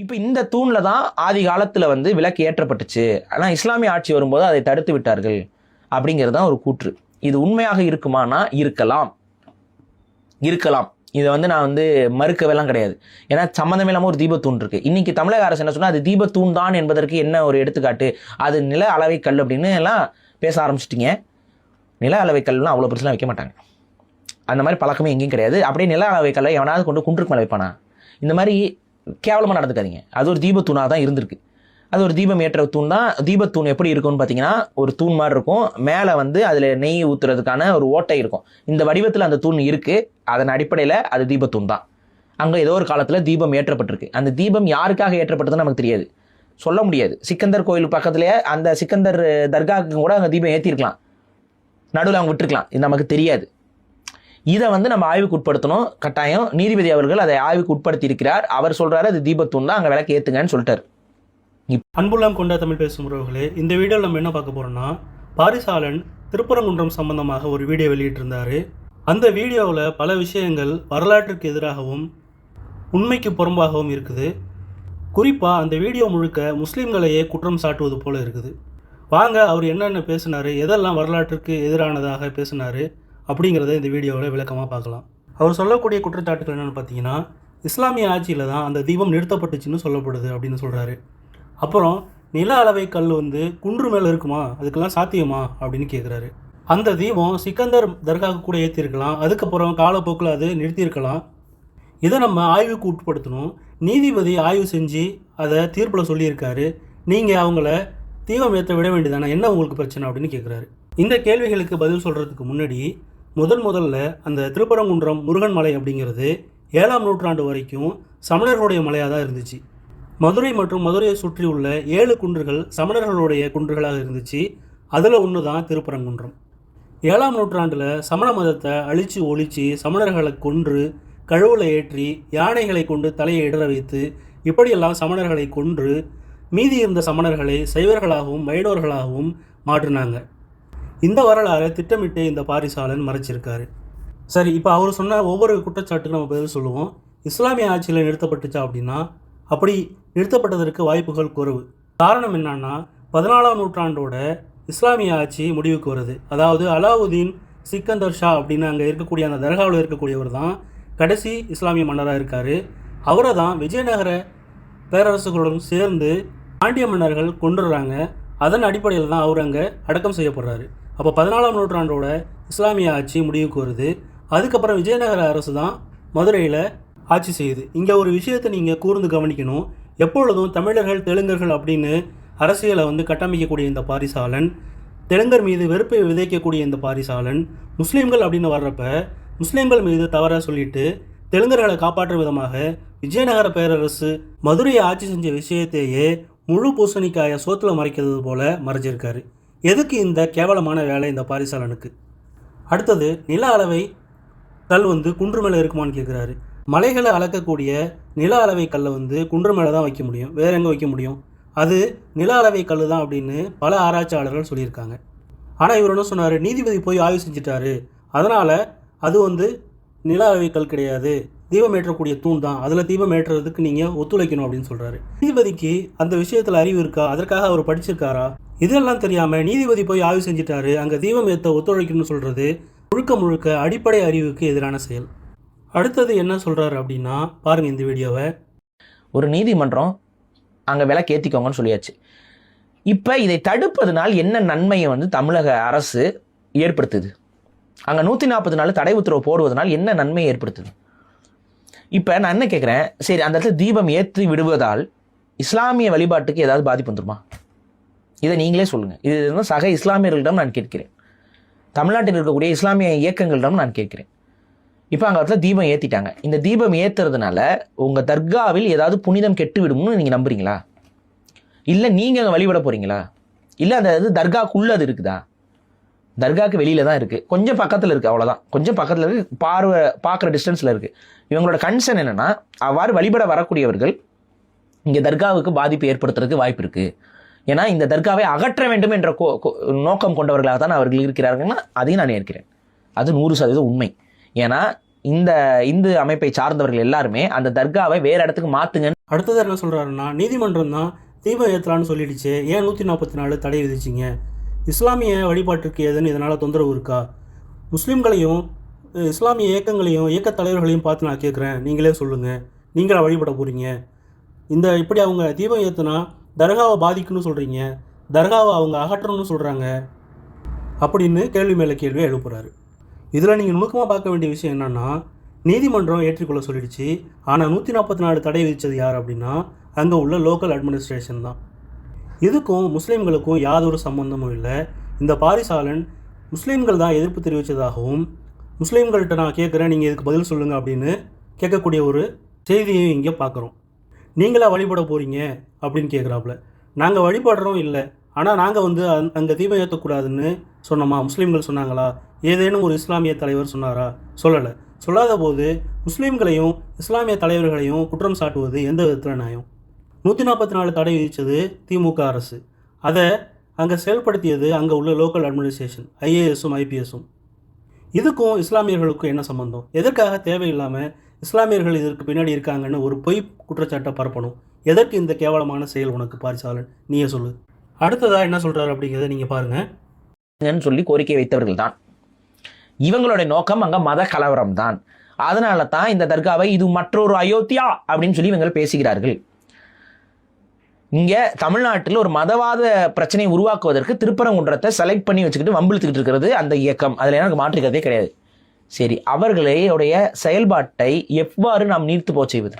இப்போ இந்த தூணில் தான் ஆதி காலத்தில் வந்து விளக்கு ஏற்றப்பட்டுச்சு. ஆனால் இஸ்லாமிய ஆட்சி வரும்போது அதை தடுத்து விட்டார்கள் அப்படிங்கிறது தான் ஒரு கூற்று. இது உண்மையாக இருக்குமானா? இருக்கலாம். இருக்கலாம். இதை வந்து நான் வந்து மறுக்கவெல்லாம் கிடையாது. ஏன்னா சம்மந்தம் இல்லாமல் ஒரு தீபத்தூண் இருக்குது இன்றைக்கி தமிழக அரசு என்ன சொன்னால் அது தீபத்தூண் தான் என்பதற்கு என்ன ஒரு எடுத்துக்காட்டு? அது நில அளவை கல் அப்படின்னு எல்லாம் பேச ஆரம்பிச்சிட்டிங்க. நில அளவை கல்லாம் அவ்வளோ பெருசுலாம் வைக்க மாட்டாங்க. அந்த மாதிரி பழக்கமே எங்கேயும் கிடையாது. அப்படியே நில அளவை கல்லை எவனாவது கொண்டு குன்றுக்கு மேலே வைப்பானா? இந்த மாதிரி கேவலமாக நடந்துக்காதீங்க. அது ஒரு தீபத்தூணாக தான் இருந்திருக்கு. அது ஒரு தீபம் ஏற்ற தூண் தான். தீபத்தூண் எப்படி இருக்கும்னு பார்த்தீங்கன்னா ஒரு தூண் மாதிரி இருக்கும். மேலே வந்து அதில் நெய் ஊற்றுறதுக்கான ஒரு ஓட்டை இருக்கும். இந்த வடிவத்தில் அந்த தூண் இருக்குது அதன் அடிப்படையில் அது தீபத்தூண் தான். அங்கே ஏதோ ஒரு காலத்தில் தீபம் ஏற்றப்பட்டிருக்கு. அந்த தீபம் யாருக்காக ஏற்றப்பட்டதுன்னு நமக்கு தெரியாது. சொல்ல முடியாது. சிக்கந்தர் கோயில் பக்கத்துலேயே அந்த சிக்கந்தர் தர்காவுக்கு கூட அங்கே தீபம் ஏற்றிருக்கலாம் நடுவில் அவங்க விட்டுருக்கலாம். இது நமக்கு தெரியாது. இதை வந்து நம்ம ஆய்வுக்கு உட்படுத்தணும். கட்டாயம். நீதிபதி அவர்கள் அதை ஆய்வுக்கு உட்படுத்தி இருக்கிறார் அவர் சொல்றாரு அது தீபத்தூண் தான் அங்கே விளக்கு ஏத்துங்கன்னு சொல்லிட்டாரு. அன்புள்ளம் கொண்ட தமிழ் பேசும் உறவுகளே இந்த வீடியோவில் நம்ம என்ன பார்க்க போறோம்னா பாரிசாலன் திருப்பரங்குன்றம் சம்பந்தமாக ஒரு வீடியோ வெளியிட்டிருந்தாரு. அந்த வீடியோவில் பல விஷயங்கள் வரலாற்றுக்கு எதிராகவும் உண்மைக்கு புறம்பாகவும் இருக்குது. குறிப்பாக அந்த வீடியோ முழுக்க முஸ்லீம்களையே குற்றம் சாட்டுவது போல இருக்குது. வாங்க அவர் என்னென்ன பேசினார் எதெல்லாம் வரலாற்றுக்கு எதிரானதாக பேசினார் அப்படிங்கிறத இந்த வீடியோவில் விளக்கமாக பார்க்கலாம். அவர் சொல்லக்கூடிய குற்றச்சாட்டுகள் என்னென்னு பார்த்தீங்கன்னா இஸ்லாமிய ஆட்சியில் தான் அந்த தீபம் நிறுத்தப்பட்டுச்சுன்னு சொல்லப்படுது அப்படின்னு சொல்கிறாரு அப்புறம் நில அளவை கல் வந்து குன்று மேலே இருக்குமா? அதுக்கெல்லாம் சாத்தியமா? அப்படின்னு கேட்குறாரு அந்த தீபம் சிக்கந்தர் தர்காவுக்கு கூட ஏற்றிருக்கலாம் அதுக்கப்புறம் காலப்போக்கில் அது நிறுத்தியிருக்கலாம். இதை நம்ம ஆய்வுக்கு உட்படுத்தணும். நீதிபதி ஆய்வு செஞ்சு அதை தீர்ப்பில் சொல்லியிருக்காரு. நீங்கள் அவங்கள தீபம் ஏற்ற விட வேண்டியதானே? என்ன உங்களுக்கு பிரச்சனை? அப்படின்னு கேட்குறாரு இந்த கேள்விகளுக்கு பதில் சொல்கிறதுக்கு முன்னாடி முதன் முதல்ல அந்த திருப்பரங்குன்றம் முருகன் மலை அப்படிங்கிறது ஏழாம் நூற்றாண்டு வரைக்கும் சமணர்களுடைய மலையாக தான் இருந்துச்சு. மதுரை மற்றும் மதுரையை சுற்றி உள்ள ஏழு குன்றுகள் சமணர்களுடைய குன்றுகளாக இருந்துச்சு. அதில் ஒன்று தான் திருப்பரங்குன்றம். ஏழாம் நூற்றாண்டில் சமண மதத்தை அழித்து ஒழித்து சமணர்களை கொன்று கழுவில் ஏற்றி யானைகளை கொண்டு தலையை இடற வைத்து இப்படியெல்லாம் சமணர்களை கொன்று மீதி இருந்த சமணர்களை சைவர்களாகவும் வைணவர்களாகவும் மாற்றினாங்க. இந்த வரலாறை திட்டமிட்டு இந்த பாரிசாலன் மறைச்சிருக்காரு. சரி இப்போ அவர் சொன்ன ஒவ்வொரு குற்றச்சாட்டுக்கும் நம்ம பதில் சொல்லுவோம். இஸ்லாமிய ஆட்சியில் நிறுத்தப்பட்டுச்சா அப்படின்னா அப்படி நிறுத்தப்பட்டதற்கு வாய்ப்புகள் குறைவு. காரணம் என்னன்னா பதினாலாம் நூற்றாண்டோட இஸ்லாமிய ஆட்சி முடிவுக்கு வருது. அதாவது அலாவுதீன் சிக்கந்தர் ஷா அப்படின்னு அங்கே இருக்கக்கூடிய அந்த தர்காவில் இருக்கக்கூடியவர் தான் கடைசி இஸ்லாமிய மன்னராக இருக்கார். அவரை தான் விஜயநகர பேரரசுகளுடன் சேர்ந்து பாண்டிய மன்னர்கள் கொண்டுடுறாங்க அதன் அடிப்படையில் தான் அவர் அங்கே அடக்கம் செய்யப்படுறாரு. அப்போ பதினாலாம் நூற்றாண்டோட இஸ்லாமிய ஆட்சி முடிவுக்கு வருது. அதுக்கப்புறம் விஜயநகர அரசு தான் மதுரையில் ஆட்சி செய்யுது. இங்கே ஒரு விஷயத்தை நீங்கள் கூர்ந்து கவனிக்கணும். எப்பொழுதும் தமிழர்கள் தெலுங்கர்கள் அப்படின்னு அரசியலை வந்து கட்டமைக்கக்கூடிய இந்த பாரிசாலன் தெலுங்கர் மீது வெறுப்பை விதைக்கக்கூடிய இந்த பாரிசாலன் முஸ்லீம்கள் அப்படின்னு வர்றப்ப முஸ்லீம்கள் மீது தவறாக சொல்லிட்டு தெலுங்கர்களை காப்பாற்றும் விதமாக விஜயநகர பேரரசு மதுரையை ஆட்சி செஞ்ச விஷயத்தையே முழு பூசணிக்காயை சோத்துல மறைக்கிறது போல மறைஞ்சிருக்காரு. எதுக்கு இந்த கேவலமான வேலை இந்த பாரிசாலனுக்கு? அடுத்தது நில அளவை கல் வந்து குன்று மேலே இருக்குமான்னு கேட்குறாரு மலைகளை அளக்கக்கூடிய நில அளவை கல்லை வந்து குன்று மேலே தான் வைக்க முடியும். வேற எங்கே வைக்க முடியும்? அது நில அளவை கல் தான் அப்படின்னு பல ஆராய்ச்சியாளர்கள் சொல்லியிருக்காங்க. ஆனால் இவர் என்ன சொன்னார்? நீதிபதி போய் ஆய்வு செஞ்சிட்டாரு. அதனால் அது வந்து நில அளவை கல் கிடையாது. தீபம் ஏற்றக்கூடிய தூண் தான். அதில் தீபம் ஏற்றுறதுக்கு நீங்கள் ஒத்துழைக்கணும் அப்படின்னு சொல்கிறாரு நீதிபதிக்கு அந்த விஷயத்தில் அறிவு இருக்கா? அதற்காக அவர் படிச்சிருக்காரா? இதெல்லாம் தெரியாமல் நீதிபதி போய் ஆய்வு செஞ்சிட்டாரு. அங்கே தீபம் ஏற்ற ஒத்துழைக்கணும்னு சொல்கிறது முழுக்க முழுக்க அடிப்படை அறிவுக்கு எதிரான செயல். அடுத்தது என்ன சொல்கிறாரு அப்படின்னா பாருங்கள் இந்த வீடியோவை. ஒரு நீதிமன்றம் அங்கே விளக்கு ஏற்றிக்கோங்கன்னு சொல்லியாச்சு. இப்போ இதை தடுப்பதனால் என்ன நன்மையை வந்து தமிழக அரசு ஏற்படுத்துது? அங்கே நூற்றி நாற்பது நாள் தடை உத்தரவு போடுவதனால் என்ன நன்மையை ஏற்படுத்துது? இப்போ நான் என்ன கேட்குறேன் சரி அந்த இடத்துல தீபம் ஏற்றி விடுவதால் இஸ்லாமிய வழிபாட்டுக்கு ஏதாவது பாதிப்பு வந்துருமா? இதை நீங்களே சொல்லுங்கள் இது வந்து சக இஸ்லாமியர்களிடம் நான் கேட்கிறேன். தமிழ்நாட்டில் இருக்கக்கூடிய இஸ்லாமிய இயக்கங்களிடம் நான் கேட்கிறேன். இப்போ அங்கே இடத்துல தீபம் ஏற்றிட்டாங்க இந்த தீபம் ஏற்றுறதுனால உங்கள் தர்காவில் ஏதாவது புனிதம் கெட்டு விடும்னு நீங்கள் நம்புறீங்களா? இல்லை நீங்கள் அங்கே வழிபட போகிறீங்களா இல்லை அந்த இது தர்காக்குள்ளே அது இருக்குதா? தர்காவுக்கு வெளியில தான் இருக்குது கொஞ்சம் பக்கத்தில் இருக்குது அவ்வளோதான் கொஞ்சம் பக்கத்தில் இருக்குது பார்வை பார்க்குற டிஸ்டன்ஸில் இருக்குது இவங்களோட கன்சர்ன் என்னென்னா அவ்வாறு வழிபட வரக்கூடியவர்கள் இங்கே தர்காவுக்கு பாதிப்பு ஏற்படுத்துறதுக்கு வாய்ப்பு இருக்குது ஏன்னா இந்த தர்காவை அகற்ற வேண்டும் என்ற கோ- நோக்கம் கொண்டவர்களாக தான் அவர்கள் இருக்கிறார்கள்னா அதையும் நான் ஏற்கிறேன். அது நூறு சதவீதம் உண்மை. ஏன்னா இந்த இந்து அமைப்பை சார்ந்தவர்கள் எல்லாருமே அந்த தர்காவை வேற இடத்துக்கு மாற்றுங்கன்னு அடுத்ததாக என்ன சொல்கிறாருன்னா நீதிமன்றம் தான் தீபம் ஏற்றலான்னு சொல்லிடுச்சு. ஏன் நூற்றி நாற்பத்தி நாலு தடை விதிச்சிங்க? இஸ்லாமிய வழிபாட்டிற்கு ஏதுன்னு இதனால் தொந்தரவு இருக்கா? முஸ்லீம்களையும் இஸ்லாமிய இயக்கங்களையும் இயக்க தலைவர்களையும் பார்த்து நான் கேட்குறேன். நீங்களே சொல்லுங்கள் நீங்களா வழிபட போகிறீங்க இந்த இப்படி அவங்க தீபம் ஏற்றுனா தர்காவை பாதிக்குன்னு சொல்கிறீங்க தர்காவை அவங்க அகற்றணும்னு சொல்கிறாங்க அப்படின்னு கேள்வி மேலே கேள்வி எழுப்புறாரு. இதில் நீங்கள் நுணுக்கமாக பார்க்க வேண்டிய விஷயம் என்னென்னா நீதிமன்றம் ஏற்றிக்கொள்ள சொல்லிடுச்சு. ஆனால் நூற்றி நாற்பத்தி நாலு தடை விதித்தது யார் அப்படின்னா அங்கே உள்ள லோக்கல் அட்மினிஸ்ட்ரேஷன் தான். இதுக்கும் முஸ்லீம்களுக்கும் யாதொரு சம்பந்தமும் இல்லை. இந்த பாரிசாலன் முஸ்லீம்கள் தான் எதிர்ப்பு தெரிவித்ததாகவும் முஸ்லீம்கள்கிட்ட நான் கேட்குறேன் நீங்கள் இதுக்கு பதில் சொல்லுங்கள் அப்படின்னு கேட்கக்கூடிய ஒரு செய்தியையும் இங்கே பார்க்குறோம். நீங்களாக வழிபட போகிறீங்க அப்படின்னு கேட்குறாப்புல. நாங்கள் வழிபடுறோம் இல்லை. ஆனால் நாங்கள் வந்து அந் அங்கே தீபம் ஏற்றக்கூடாதுன்னு சொன்னோமா? முஸ்லீம்கள் சொன்னாங்களா? ஏதேனும் ஒரு இஸ்லாமிய தலைவர் சொன்னாரா? சொல்லலை. சொல்லாத போது முஸ்லீம்களையும் இஸ்லாமிய தலைவர்களையும் குற்றம் சாட்டுவது எந்த விதத்தில் நியாயம்? நூற்றி நாற்பத்தி நாலு தடை விதித்தது திமுக அரசு. அதை அங்கே செயல்படுத்தியது அங்கே உள்ள லோக்கல் அட்மினிஸ்ட்ரேஷன் ஐஏஎஸும் ஐபிஎஸும் இதுக்கும் இஸ்லாமியர்களுக்கும் என்ன சம்பந்தம்? எதற்காக தேவையில்லாமல் இஸ்லாமியர்கள் இதற்கு பின்னாடி இருக்காங்கன்னு ஒரு பொய் குற்றச்சாட்டை பரப்பணும்? எதற்கு இந்த கேவலமான செயல் உனக்கு பாரிசாலன்? நீயே சொல்லு. அடுத்ததாக என்ன சொல்கிறார் அப்படிங்கிறத நீங்கள் பாருங்கள் சொல்லி கோரிக்கை வைத்தவர்கள் தான். இவங்களுடைய நோக்கம் அங்கே மத கலவரம் தான். அதனால தான் இந்த தர்காவை இது மற்றொரு அயோத்தியா அப்படின்னு சொல்லி இவங்க பேசுகிறார்கள். இங்கே தமிழ்நாட்டில் ஒரு மதவாத பிரச்சனையை உருவாக்குவதற்கு திருப்பரங்குன்றத்தை செலக்ட் பண்ணி வச்சுக்கிட்டு வம்பிழுத்துக்கிட்டு இருக்கிறது அந்த இயக்கம். அதில் எனக்கு மாற்றுக்கிறதே கிடையாது. சரி அவர்களுடைய செயல்பாட்டை எவ்வாறு நாம் நீர்த்து போக செய்வது?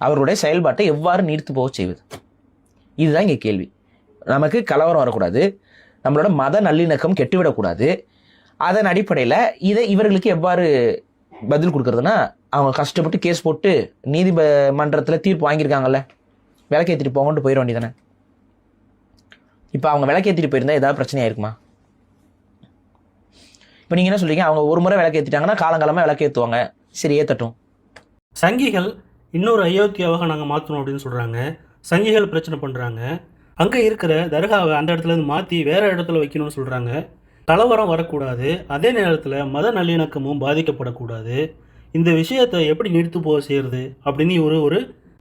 அவர்களுடைய செயல்பாட்டை எவ்வாறு நீர்த்து போக செய்வது? இதுதான் இங்கே கேள்வி. நமக்கு கலவரம் வரக்கூடாது. நம்மளோட மத நல்லிணக்கம் கெட்டுவிடக்கூடாது. அதன் அடிப்படையில் இதை இவர்களுக்கு எவ்வாறு பதில் கொடுக்குறதுனா அவங்க கஷ்டப்பட்டு கேஸ் போட்டு நீதிமன்றத்தில் தீர்ப்பு வாங்கியிருக்காங்கல்ல. விளக்கேற்றிட்டு போங்கன்ட்டு போயிட வேண்டியதானே இப்போ அவங்க விளக்கேற்றிட்டு போயிருந்தா ஏதாவது பிரச்சனையாக இருக்குமா இப்போ நீங்கள் என்ன சொல்கிறீங்க அவங்க ஒரு முறை விளக்கேற்றிட்டாங்கன்னா காலங்காலமாக விளக்கேற்றுவாங்க சரி ஏற்றட்டும் சங்கிகள் இன்னொரு அயோத்தியாவாக நாங்கள் மாற்றணும் அப்படின்னு சொல்கிறாங்க சங்கிகள் பிரச்சனை பண்ணுறாங்க அங்கே இருக்கிற தர்காவை அந்த இடத்துல இருந்து மாற்றி வேறு இடத்துல வைக்கணும்னு சொல்கிறாங்க கலவரம் வரக்கூடாது. அதே நேரத்தில் மத நல்லிணக்கமும் பாதிக்கப்படக்கூடாது. இந்த விஷயத்தை எப்படி நிறுத்து போக செய்கிறது அப்படின்னு ஒரு ஒரு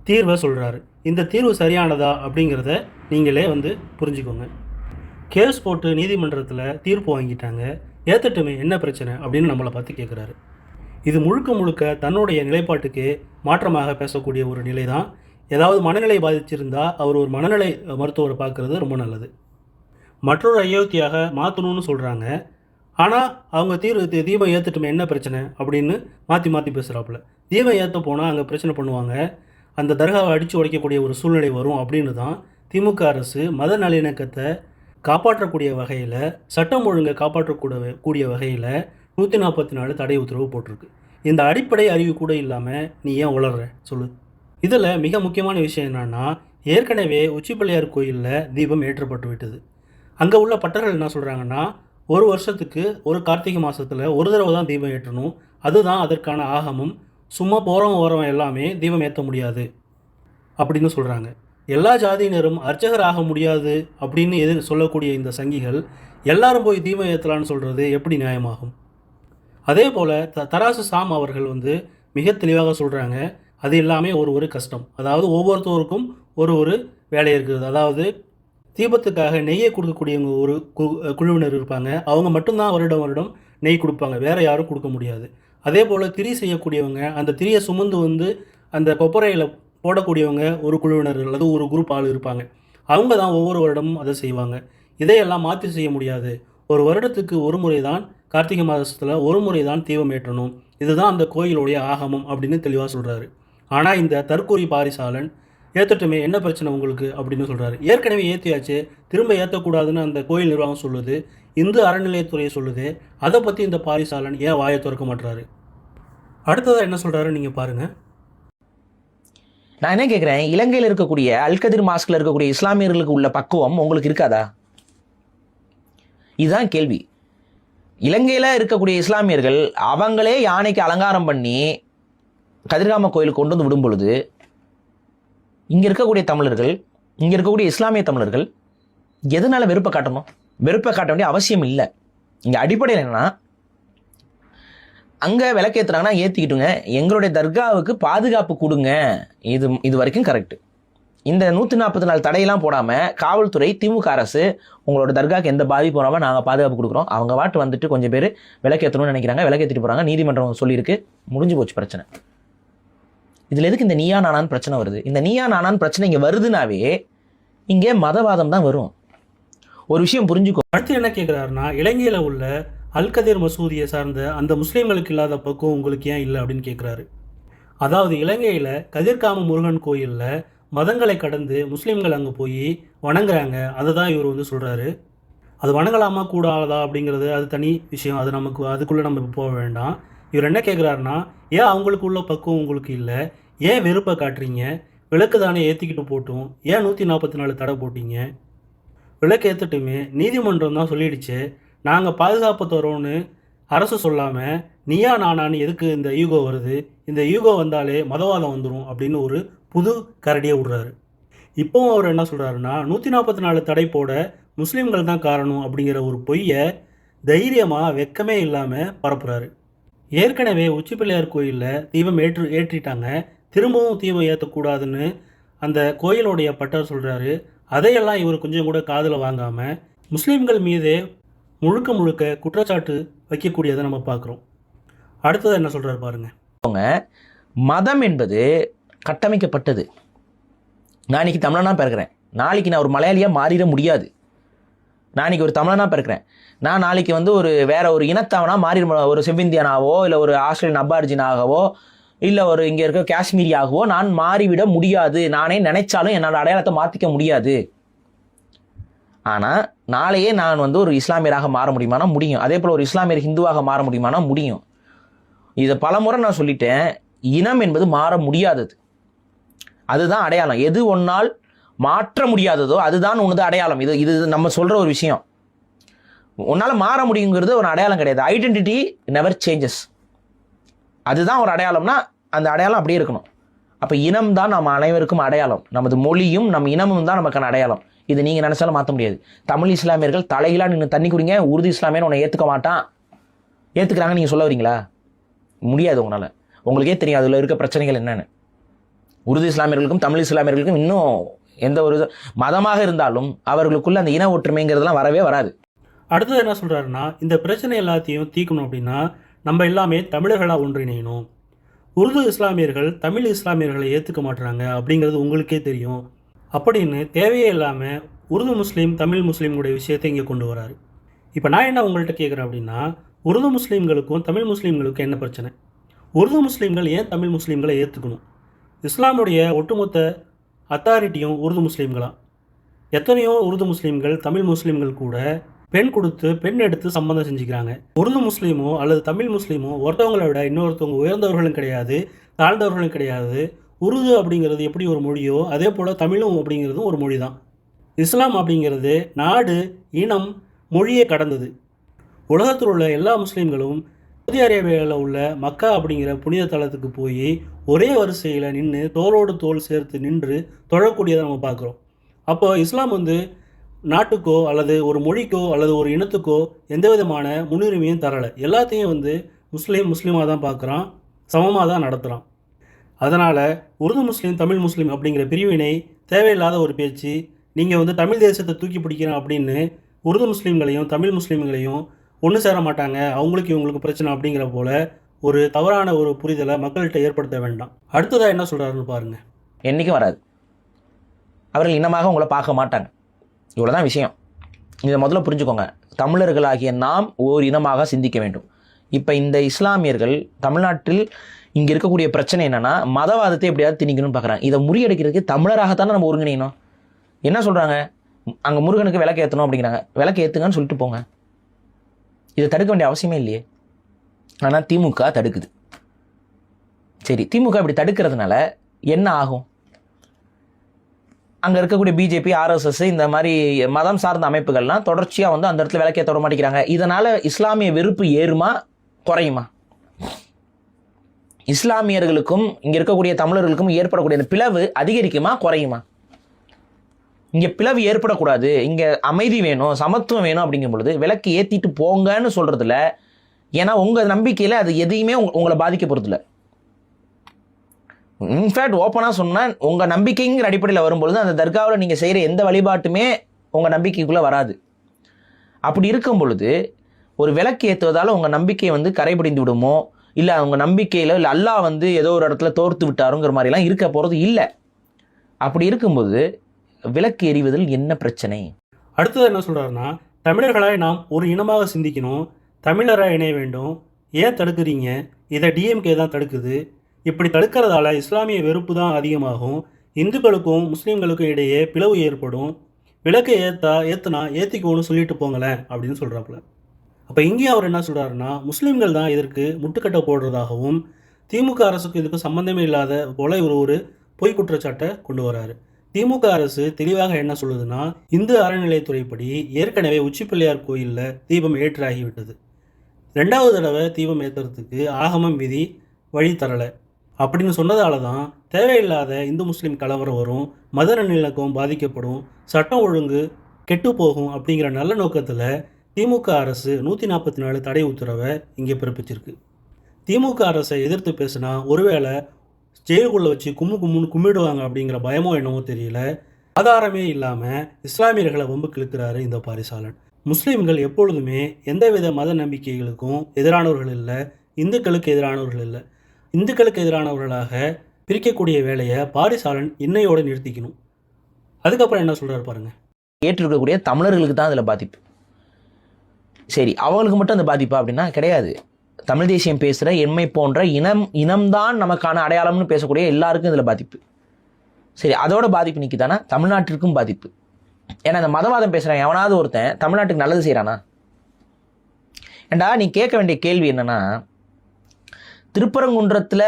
தீர்வை சொல்கிறாரு இந்த தீர்வு சரியானதா அப்படிங்கிறத நீங்களே வந்து புரிஞ்சுக்கோங்க. கேஸ் போட்டு நீதிமன்றத்தில் தீர்ப்பு வாங்கிட்டாங்க. ஏத்தட்டுமே என்ன பிரச்சனை அப்படின்னு நம்மளை பார்த்து கேட்குறாரு இது முழுக்க முழுக்க தன்னுடைய நிலைப்பாட்டுக்கு மாற்றமாக பேசக்கூடிய ஒரு நிலை தான் ஏதாவது மனநிலை பாதிச்சிருந்தால் அவர் ஒரு மனநிலை மருத்துவரை பார்க்குறது ரொம்ப நல்லது. மற்றொரு அயோத்தியாக மாற்றணும்னு சொல்கிறாங்க ஆனால் அவங்க தீர்வு தீபம் ஏற்றுட்டுமே என்ன பிரச்சனை அப்படின்னு மாற்றி மாற்றி பேசுகிறாப்புல தீபம் ஏற்ற போனால் அங்கே பிரச்சனை பண்ணுவாங்க. அந்த தர்காவை அடித்து உடைக்கக்கூடிய ஒரு சூழ்நிலை வரும் அப்படின்னு தான் திமுக அரசு மத நல்லிணக்கத்தை காப்பாற்றக்கூடிய வகையில் சட்டம் ஒழுங்கை காப்பாற்றக்கூடிய கூடிய வகையில் நூற்றி நாற்பத்தி நாலு தடை உத்தரவு போட்டிருக்கு. இந்த அடிப்படை அறிவு கூட இல்லாமல் நீ ஏன் உளர்ற? சொல்லு. இதில் மிக முக்கியமான விஷயம் என்னென்னா ஏற்கனவே உச்சிப்பிள்ளையார் கோயிலில் தீபம் ஏற்றப்பட்டு விட்டது. அங்கே உள்ள பட்டர்கள் என்ன சொல்கிறாங்கன்னா ஒரு வருஷத்துக்கு ஒரு கார்த்திகை மாதத்தில் ஒரு தடவை தான் தீபம் ஏற்றணும். அதுதான் அதற்கான ஆகமும். சும்மா போகிறவன் ஓரவன் எல்லாமே தீபம் ஏற்ற முடியாது அப்படின்னு சொல்கிறாங்க எல்லா ஜாதியினரும் அர்ச்சகர் ஆக முடியாது அப்படின்னு எதிர் சொல்லக்கூடிய இந்த சங்கிகள் எல்லாரும் போய் தீபம் ஏற்றலான்னு சொல்கிறது எப்படி நியாயமாகும்? அதே போல் த தராசு சாம் அவர்கள் வந்து மிக தெளிவாக சொல்கிறாங்க அது எல்லாமே ஒரு ஒரு கஷ்டம். அதாவது ஒவ்வொருத்தருக்கும் ஒரு ஒரு வேலை இருக்குது. அதாவது தீபத்துக்காக நெய்யை கொடுக்கக்கூடியவங்க ஒரு கு- குழுவினர் இருப்பாங்க. அவங்க மட்டும்தான் வருடம் வருடம் நெய் கொடுப்பாங்க. வேறு யாரும் கொடுக்க முடியாது. அதே போல் திரி செய்யக்கூடியவங்க அந்த திரியை சுமந்து வந்து அந்த கொப்பரையில் போடக்கூடியவங்க ஒரு குழுவினர் அல்லது ஒரு குரூப் ஆள் இருப்பாங்க. அவங்க தான் ஒவ்வொரு வருடமும் அதை செய்வாங்க. இதையெல்லாம் மாற்றி செய்ய முடியாது. ஒரு வருடத்துக்கு ஒரு முறை தான் கார்த்திகை மாதத்தில் ஒரு முறை தான் தீபம் ஏற்றணும். இதுதான் அந்த கோயிலுடைய ஆகமம் அப்படின்னு தெளிவாக சொல்கிறாரு ஆனால் இந்த தற்கூரி பாரிசாலன் ஏற்றட்டுமே என்ன பிரச்சனை உங்களுக்கு? அப்படின்னு சொல்கிறாரு ஏற்கனவே ஏற்றியாச்சு திரும்ப ஏற்றக்கூடாதுன்னு அந்த கோயில் நிர்வாகம் சொல்லுது. இந்து அறநிலையத்துறையை சொல்லுது. அதை பற்றி இந்த பாரிசாலன் ஏன் வாயை திறக்க மாட்டுறாரு அடுத்ததாக என்ன சொல்கிறாரு நீங்கள் பாருங்கள் நான் என்ன கேட்குறேன் இலங்கையில் இருக்கக்கூடிய அல்கதிர் மாஸ்கில் இருக்கக்கூடிய இஸ்லாமியர்களுக்கு உள்ள பக்குவம் உங்களுக்கு இருக்காதா? இதுதான் கேள்வி. இலங்கையில் இருக்கக்கூடிய இஸ்லாமியர்கள் அவங்களே யானைக்கு அலங்காரம் பண்ணி கதிர்காம கோயிலுக்கு கொண்டு வந்து விடும் பொழுது இங்கே இருக்கக்கூடிய தமிழர்கள் இங்கே இருக்கக்கூடிய இஸ்லாமிய தமிழர்கள் எதனால வெறுப்பை காட்டணும்? வெறுப்பை காட்ட வேண்டிய அவசியம் இல்லை. இங்கே அடிப்படையில் என்னென்னா அங்கே விளக்கேற்றுறாங்கன்னா ஏற்றிக்கிட்டுங்க எங்களுடைய தர்காவுக்கு பாதுகாப்பு கொடுங்க. இது இது வரைக்கும் கரெக்ட் இந்த நூற்றி நாற்பத்தி நாலு தடையெல்லாம் போடாமல் காவல்துறை திமுக அரசு உங்களோட தர்காக்கு எந்த பாதிப்பு வராமல் நாங்கள் பாதுகாப்பு கொடுக்குறோம். அவங்க வாட்டு வந்துட்டு கொஞ்சம் பேர் விளக்கேற்றணும்னு நினைக்கிறாங்க. விளக்கேற்றிட்டு போகிறாங்க நீதிமன்றம் சொல்லியிருக்கு. முடிஞ்சு போச்சு பிரச்சனை. இதில் எதுக்கு இந்த நீயா நானான்னு பிரச்சனை வருது? இந்த நீயா நானான்னு பிரச்சனை இங்கே வருதுனாவே இங்கே மதவாதம் தான் வரும். ஒரு விஷயம் புரிஞ்சுக்கோ. அடுத்து என்ன கேட்குறாருன்னா இலங்கையில் உள்ள அல்கதீர் மசூதியை சார்ந்த அந்த முஸ்லீம்களுக்கு இல்லாத பக்குவம் உங்களுக்கு ஏன் இல்லை அப்படின்னு கேட்குறாரு அதாவது இலங்கையில் கதிர்காம முருகன் கோயிலில் மதங்களை கடந்து முஸ்லீம்கள் அங்கே போய் வணங்குறாங்க. அதை தான் இவர் வந்து சொல்கிறாரு அது வணங்கலாமா கூடாதா அப்படிங்கிறது அது தனி விஷயம். அது நமக்கு அதுக்குள்ளே நம்ம போக வேண்டாம். இவர் என்ன கேட்குறாருன்னா ஏன் அவங்களுக்கு உள்ள பக்குவம் உங்களுக்கு இல்லை? ஏன் வெறுப்பை காட்டுறீங்க? விளக்கு தானே ஏற்றிக்கிட்டு போட்டும். ஏன் நூற்றி நாற்பத்தி நாலு தடை போட்டீங்க? விளக்கு ஏற்றுட்டுமே நீதிமன்றம் தான் சொல்லிடுச்சு. நாங்கள் பாதுகாப்பு தரோன்னு அரசு சொல்லாமல் நீயா நானான்னு எதுக்கு இந்த ஈகோ வருது? இந்த ஈகோ வந்தாலே மதவாதம் வந்துடும் அப்படின்னு ஒரு புது கரடியை விடுறாரு. இப்போவும் அவர் என்ன சொல்கிறாருன்னா நூற்றி நாற்பத்தி நாலு தடை போட முஸ்லீம்கள் தான் காரணம் அப்படிங்கிற ஒரு பொய்யை தைரியமாக வெக்கமே இல்லாமல் பரப்புகிறாரு ஏற்கனவே உச்சிப்பிள்ளையார் கோயிலில் தீபம் ஏற்று ஏற்றிட்டாங்க. திரும்பவும் தீபம் ஏற்றக்கூடாதுன்னு அந்த கோயிலுடைய பட்டர் சொல்கிறாரு அதையெல்லாம் இவர் கொஞ்சம் கூட காதில் வாங்காமல் முஸ்லீம்கள் மீதே முழுக்க முழுக்க குற்றச்சாட்டு வைக்கக்கூடியதை நம்ம பார்க்குறோம். அடுத்தது என்ன சொல்கிறாரு பாருங்க. மதம் என்பது கட்டமைக்கப்பட்டது. நான் இன்றைக்கி தமிழனா பிறக்கிறேன். நாளைக்கு நான் ஒரு மலையாளியாக மாறிட முடியாது. நான் இன்றைக்கி ஒரு தமிழனா பிறக்கிறேன். நான் நாளைக்கு வந்து ஒரு வேற ஒரு இனத்தவனாக மாறி ஒரு செவ்விந்தியனாவோ இல்லை ஒரு ஆஸ்திரேலியன் அபார்ஜினாகவோ இல்லை ஒரு இங்கே இருக்க காஷ்மீரியாகவோ நான் மாறிவிட முடியாது. நானே நினைச்சாலும் என்னோட அடையாளத்தை மாற்றிக்க முடியாது. ஆனால் நாளையே நான் வந்து ஒரு இஸ்லாமியராக மாற முடியுமானா முடியும். அதே போல் ஒரு இஸ்லாமியர் ஹிந்துவாக மாற முடியுமானா முடியும். இதை பலமுறை நான் சொல்லிட்டேன். இனம் என்பது மாற முடியாதது. அதுதான் அடையாளம். எது ஒன்னால் மாற்ற முடியாததோ அதுதான் உனது அடையாளம். இது இது நம்ம சொல்கிற ஒரு விஷயம். உன்னால் மாற முடியுங்கிறது ஒரு அடையாளம் கிடையாது. ஐடென்டிட்டி நெவர் சேஞ்சஸ் அதுதான் ஒரு அடையாளம்னா அந்த அடையாளம் அப்படியே இருக்கணும். அப்போ இனம் தான் நம்ம அனைவருக்கும் அடையாளம். நமது மொழியும் நம் இனமும் தான் நமக்கான அடையாளம். இது நீங்கள் நினச்சாலும் மாற்ற முடியாது. தமிழ் இஸ்லாமியர்கள் தலையிலாம் நின்று தண்ணி குடிங்க உருது இஸ்லாமியன்னு உன்னை ஏற்றுக்க மாட்டான். ஏற்றுக்கிறாங்க நீங்கள் சொல்ல வரீங்களா? முடியாது உங்களால். உங்களுக்கே தெரியும் அதில் இருக்க பிரச்சனைகள் என்னென்னு. உருது இஸ்லாமியர்களுக்கும் தமிழ் இஸ்லாமியர்களுக்கும் இன்னும் எந்த ஒரு மதமாக இருந்தாலும் அவர்களுக்குள்ள அந்த இன ஒற்றுமைங்கிறதுலாம் வரவே வராது. அடுத்தது என்ன சொல்கிறாருன்னா இந்த பிரச்சனை எல்லாத்தையும் தீர்க்கணும் அப்படின்னா நம்ம எல்லாமே தமிழர்களாக ஒன்றிணையணும். உருது இஸ்லாமியர்கள் தமிழ் இஸ்லாமியர்களை ஏற்றுக்க மாட்டுறாங்க அப்படிங்கிறது உங்களுக்கே தெரியும். அப்படின்னு தேவையே இல்லாமல் உருது முஸ்லீம் தமிழ் முஸ்லீம்களுடைய விஷயத்தை இங்கே கொண்டு வராரு. இப்போ நான் என்ன உங்கள்கிட்ட கேட்குறேன் அப்படின்னா உருது முஸ்லீம்களுக்கும் தமிழ் முஸ்லீம்களுக்கும் என்ன பிரச்சனை? உருது முஸ்லீம்கள் ஏன் தமிழ் முஸ்லீம்களை ஏற்றுக்கணும் இஸ்லாமுடைய ஒட்டுமொத்த அத்தாரிட்டியும் உருது முஸ்லீம்களாம் எத்தனையோ உருது முஸ்லீம்கள் தமிழ் முஸ்லீம்கள் கூட பெண் கொடுத்து பெண் எடுத்து சம்பந்தம் செஞ்சுக்கிறாங்க. உருது முஸ்லீமோ அல்லது தமிழ் முஸ்லீமோ ஒருத்தவங்களை விட இன்னொருத்தவங்க உயர்ந்தவர்களும் கிடையாது தாழ்ந்தவர்களும் கிடையாது. உருது அப்படிங்கிறது எப்படி ஒரு மொழியோ அதே போல் தமிழும் அப்படிங்கிறதும் ஒரு மொழி தான் இஸ்லாம் அப்படிங்கிறது நாடு இனம் மொழியை கடந்தது. உலகத்தில் உள்ள எல்லா முஸ்லீம்களும் சவுதி அரேபியாவில் உள்ள மக்கா அப்படிங்கிற புனித தலத்துக்கு போய் ஒரே வரிசையில் நின்று தோளோடு தோல் சேர்த்து நின்று தொழக்கூடியதை நம்ம பார்க்குறோம். அப்போ இஸ்லாம் வந்து நாட்டுக்கோ அல்லது ஒரு மொழிக்கோ அல்லது ஒரு இனத்துக்கோ எந்த விதமான முன்னுரிமையும் தரலை. எல்லாத்தையும் வந்து முஸ்லீம் முஸ்லீமாக தான் பார்க்குறான் சமமாக தான் நடத்துகிறான் அதனால் உருது முஸ்லீம் தமிழ் முஸ்லீம் அப்படிங்கிற பிரிவினை தேவையில்லாத ஒரு பேச்சு நீங்கள் வந்து தமிழ் தேசத்தை தூக்கி பிடிக்கிறோம் அப்படின்னு உருது முஸ்லீம்களையும் தமிழ் முஸ்லீம்களையும் ஒன்று சேர மாட்டாங்க. அவங்களுக்கு இவங்களுக்கு பிரச்சனை அப்படிங்கிற போல ஒரு தவறான ஒரு புரிதலை மக்கள்கிட்ட ஏற்படுத்த வேண்டாம். அடுத்ததாக என்ன சொல்கிறாருன்னு பாருங்கள் என்றைக்கும் வராது. அவர்கள் இனமாக உங்களை பார்க்க மாட்டாங்க. இவ்வளோதான் விஷயம். இதை முதல்ல புரிஞ்சுக்கோங்க. தமிழர்களாகிய நாம் ஓர் இனமாக சிந்திக்க வேண்டும். இப்போ இந்த இஸ்லாமியர்கள் தமிழ்நாட்டில் இங்கே இருக்கக்கூடிய பிரச்சனை என்னென்னா மதவாதத்தை எப்படியாவது திணிக்கணும்னு பார்க்குறாங்க இதை முறியடிக்கிறதுக்கு தமிழராகத்தானே நம்ம ஒருங்கிணையணும். என்ன சொல்கிறாங்க அங்கே முருகனுக்கு விளக்கு ஏற்றணும் அப்படிங்கிறாங்க. விளக்கு ஏற்றுங்கன்னு சொல்லிட்டு போங்க. இதை தடுக்க வேண்டிய அவசியமே இல்லையே. ஆனால் திமுக தடுக்குது. சரி திமுக இப்படி தடுக்கிறதுனால என்ன ஆகும்? அங்கே இருக்கக்கூடிய பிஜேபி ஆர்எஸ்எஸ் இந்த மாதிரி மதம் சார்ந்த அமைப்புகள்லாம் தொடர்ச்சியாக வந்து அந்த இடத்துல விளக்கே தொட மாட்டேங்கிறாங்க. இதனால் இஸ்லாமிய வெறுப்பு ஏறுமா? குறையுமா? இஸ்லாமியர்களுக்கும் இங்கே இருக்கக்கூடிய தமிழர்களுக்கும் ஏற்படக்கூடிய இந்த பிளவு அதிகரிக்குமா? குறையுமா? இங்கே பிளவு ஏற்படக்கூடாது. இங்கே அமைதி வேணும் சமத்துவம் வேணும் அப்படிங்கும் பொழுது விளக்கு ஏற்றிட்டு போங்கன்னு சொல்கிறதுல ஏன்னா உங்கள் நம்பிக்கையில் அது எதையுமே உங்களை பாதிக்க போகிறதில்லை இன்ஃபேக்ட் ஓப்பனாக சொன்னால் உங்கள் நம்பிக்கைங்கிற அடிப்படையில் வரும்பொழுது அந்த தர்காவில் நீங்கள் செய்கிற எந்த வழிபாட்டுமே உங்கள் நம்பிக்கைக்குள்ளே வராது. அப்படி இருக்கும் பொழுது ஒரு விளக்கு ஏற்றுவதால் உங்கள் நம்பிக்கை வந்து கரைபிடிந்து விடுமோ? இல்லை அவங்க நம்பிக்கையில் இல்லை அல்லாஹ் வந்து ஏதோ ஒரு இடத்துல தோர்த்து விட்டாருங்கிற மாதிரிலாம் இருக்க போகிறது இல்லை. அப்படி இருக்கும்போது விளக்கு எறிவதில் என்ன பிரச்சனை? அடுத்தது என்ன சொல்கிறாருன்னா தமிழர்களாய் நாம் ஒரு இனமாக சிந்திக்கணும் தமிழராக இணைய வேண்டும் ஏன் தடுக்கிறீங்க? இதை டிஎம்கே தான் தடுக்குது. இப்படி தடுக்கிறதால இஸ்லாமிய வெறுப்பு தான் அதிகமாகும். இந்துக்களுக்கும் முஸ்லீம்களுக்கும் இடையே பிளவு ஏற்படும். விளக்கை ஏற்றா ஏற்றுனா ஏற்றிக்கோன்னு சொல்லிட்டு போங்களேன் அப்படின்னு சொல்கிறாப்புல அப்போ இங்கே அவர் என்ன சொல்கிறாருன்னா முஸ்லீம்கள் தான் இதற்கு முட்டுக்கட்டை போடுறதாகவும் திமுக அரசுக்கு இதுக்கு சம்மந்தமே இல்லாத போல இவர் ஒரு பொய் குற்றச்சாட்டை கொண்டு வராரு. திமுக அரசு தெளிவாக என்ன சொல்லுதுன்னா இந்து அறநிலையத்துறைப்படி ஏற்கனவே உச்சிப்பிள்ளையார் கோயிலில் தீபம் ஏற்றாகிவிட்டது ரெண்டாவது தடவை தீபம் ஏற்றுறதுக்கு ஆகமம் விதி வழி தரலை. அப்படின்னு சொன்னதால தான் தேவையில்லாத இந்து முஸ்லீம் கலவரம் வரும் மத நல்லிணக்கம் பாதிக்கப்படும் சட்டம் ஒழுங்கு கெட்டு போகும் அப்படிங்கிற நல்ல நோக்கத்தில் திமுக அரசு நூற்றி நாற்பத்தி நாலு தடை உத்தரவை இங்கே பிறப்பிச்சிருக்கு. திமுக அரசை எதிர்த்து பேசினா ஒருவேளை ஜெயிலுக்குள்ளே வச்சு கும்மு கும்முன்னு கும்பிடுவாங்க அப்படிங்கிற பயமோ என்னவோ தெரியல. ஆதாரமே இல்லாமல் இஸ்லாமியர்களை வம்பு கிழக்கிறாரு இந்த பாரிசாலன். முஸ்லீம்கள் எப்பொழுதுமே எந்தவித மத நம்பிக்கைகளுக்கும் எதிரானவர்கள் இல்லை இந்துக்களுக்கு எதிரானவர்கள் இல்லை. இந்துக்களுக்கு எதிரானவர்களாக பிரிக்கக்கூடிய வேலையை பாரிசாலன் இன்னையோடு நிறுத்திக்கணும். அதுக்கப்புறம் என்ன சொல்கிறார் பாருங்கள் ஏற்றிருக்கக்கூடிய தமிழர்களுக்கு தான் அதில் பாதிப்பு. சரி அவங்களுக்கு மட்டும் அந்த பாதிப்பா அப்படின்னா கிடையாது. தமிழ் தேசியம் பேசுகிற எண்மை போன்ற இனம் இனம்தான் நமக்கான அடையாளம்னு பேசக்கூடிய எல்லாருக்கும் இதில் பாதிப்பு. சரி அதோட பாதிப்பு நிற்கிதானா தமிழ்நாட்டிற்கும் பாதிப்பு. ஏன்னா இந்த மதவாதம் பேசுகிறேன் எவனாவது ஒருத்தன் தமிழ்நாட்டுக்கு நல்லது செய்கிறானா ஏண்டா நீ கேட்க வேண்டிய கேள்வி என்னென்னா திருப்பரங்குன்றத்தில்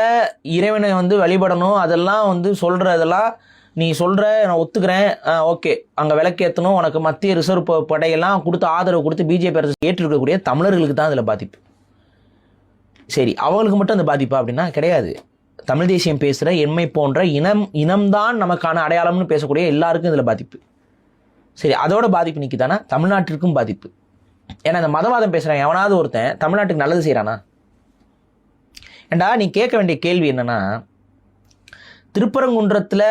இறைவனை வந்து வழிபடணும். அதெல்லாம் வந்து சொல்கிறதெல்லாம் நீ சொல்கிற நான் ஒத்துக்கிறேன். ஓகே. அங்கே விளக்கேற்றணும் உனக்கு மத்திய ரிசர்வ் படையெல்லாம் கொடுத்து ஆதரவு கொடுத்து பிஜேபி அரசு ஏற்றிருக்கக்கூடிய தமிழர்களுக்கு தான் அதில் பாதிப்பு. சரி அவங்களுக்கு மட்டும் அந்த பாதிப்பா அப்படின்னா கிடையாது. தமிழ் தேசியம் பேசுகிற எண்மை போன்ற இனம் இனம்தான் நமக்கான அடையாளம்னு பேசக்கூடிய எல்லாருக்கும் இதில் பாதிப்பு. சரி அதோட பாதிப்பு நிற்கிதானா தமிழ்நாட்டிற்கும் பாதிப்பு. ஏன்னா இந்த மதவாதம் பேசுகிறேன் எவனாவது ஒருத்தன் தமிழ்நாட்டுக்கு நல்லது செய்கிறானா ஏண்டா நீ கேட்க வேண்டிய கேள்வி என்னென்னா திருப்பரங்குன்றத்தில்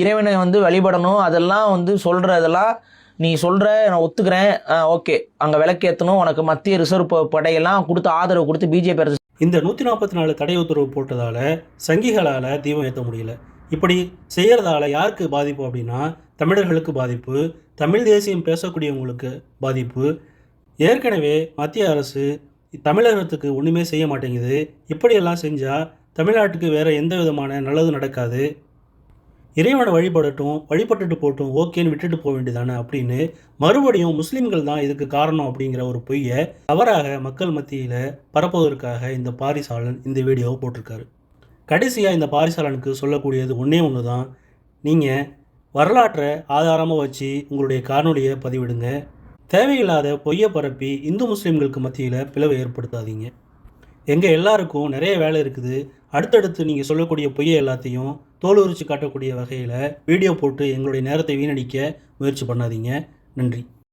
இறைவனை வந்து வழிபடணும் அதெல்லாம் வந்து சொல்கிறதெல்லாம் நீ சொல்கிற நான் ஒத்துக்கிறேன். ஓகே. அங்கே விளக்கேற்றணும் உனக்கு மத்திய ரிசர்வ் படையெல்லாம் கொடுத்து ஆதரவு கொடுத்து பிஜேபி அரசு இந்த நூற்றி நாற்பத்தி நாலு தடை உத்தரவு போட்டதால் சங்கிகளால் தீபம் ஏற்ற முடியல. இப்படி செய்கிறதால யாருக்கு பாதிப்பு அப்படின்னா தமிழர்களுக்கு பாதிப்பு தமிழ் தேசியம் பேசக்கூடியவங்களுக்கு பாதிப்பு. ஏற்கனவே மத்திய அரசு தமிழகத்துக்கு ஒன்றுமே செய்ய மாட்டேங்குது. இப்படியெல்லாம் செஞ்சால் தமிழ்நாட்டுக்கு வேறு எந்த விதமான நல்லதும் நடக்காது? இறைவனை வழிபடட்டும் வழிபட்டுட்டு போட்டும் ஓகேன்னு விட்டுட்டு போக வேண்டியதானே அப்படின்னு மறுபடியும் முஸ்லீம்கள் தான் இதுக்கு காரணம் அப்படிங்கிற ஒரு பொய்யை தவறாக மக்கள் மத்தியில் பரப்புவதற்காக இந்த பாரிசாலன் இந்த வீடியோவை போட்டிருக்காரு. கடைசியாக இந்த பாரிசாலனுக்கு சொல்லக்கூடியது ஒன்றே ஒன்று தான் நீங்கள் வரலாற்றை ஆதாரமாக வச்சு உங்களுடைய காணொலியை பதிவிடுங்க. தேவையில்லாத பொய்யை பரப்பி இந்து முஸ்லீம்களுக்கு மத்தியில் பிளவை ஏற்படுத்தாதீங்க. எங்கள் எல்லாருக்கும் நிறைய வேலை இருக்குது. அடுத்தடுத்து நீங்கள் சொல்லக்கூடிய பொய்யை எல்லாத்தையும் தோல் உரிச்சு காட்டக்கூடிய வகையில் வீடியோ போட்டு எங்களுடைய நேரத்தை வீணடிக்க முயற்சி பண்ணாதீங்க. நன்றி.